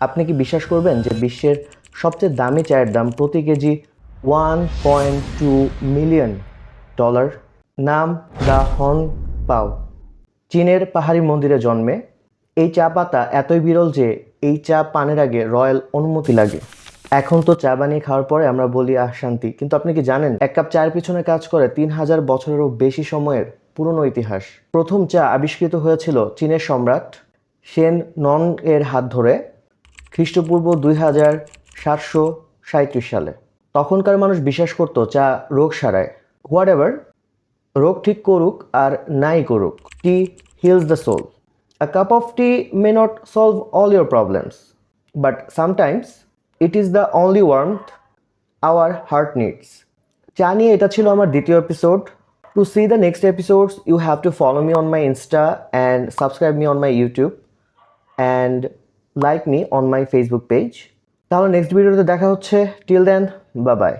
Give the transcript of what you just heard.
আপনি কি বিশ্বাস করবেন যে বিশ্বের সবচেয়ে দামি চায়ের দাম প্রতি kg one point two million dollar নাম দ্য হন পাও। চীনের পাহাড়ি মন্দিরে জন্মে এই চা পাতা এতই বিরল যে এই চা পানের আগে রয়্যাল অনুমতি লাগে। এখন তো চা বানিয়ে খাওয়ার পরে আমরা বলি, আহ, শান্তি। কিন্তু আপনি কি জানেন, এক কাপ চায়ের পিছনে কাজ করে তিন হাজার বছরেরও বেশি সময়ের পুরনো ইতিহাস। প্রথম চা আবিষ্কৃত হয়েছিল চীনের সম্রাট সেন নন এর হাত ধরে। খ্রিস্টপূর্ব দুই হাজার সাতশো সাঁত্রিশ সালে। তখনকার মানুষ বিশ্বাস করতো, চা, রোগ সারায়। হোয়াট এভার রোগ ঠিক করুক আর নাই করুক। Tea heals the soul a cup of tea may not solve all your problems but sometimes it is the only warmth our heart needs চা নিয়ে এটা ছিল আমার দ্বিতীয় episode to see the next episodes you have to follow me on my insta and subscribe me on my YouTube and like me on my Facebook page তাহলে next ভিডিওতে দেখা হচ্ছে টিল দেন বা বাই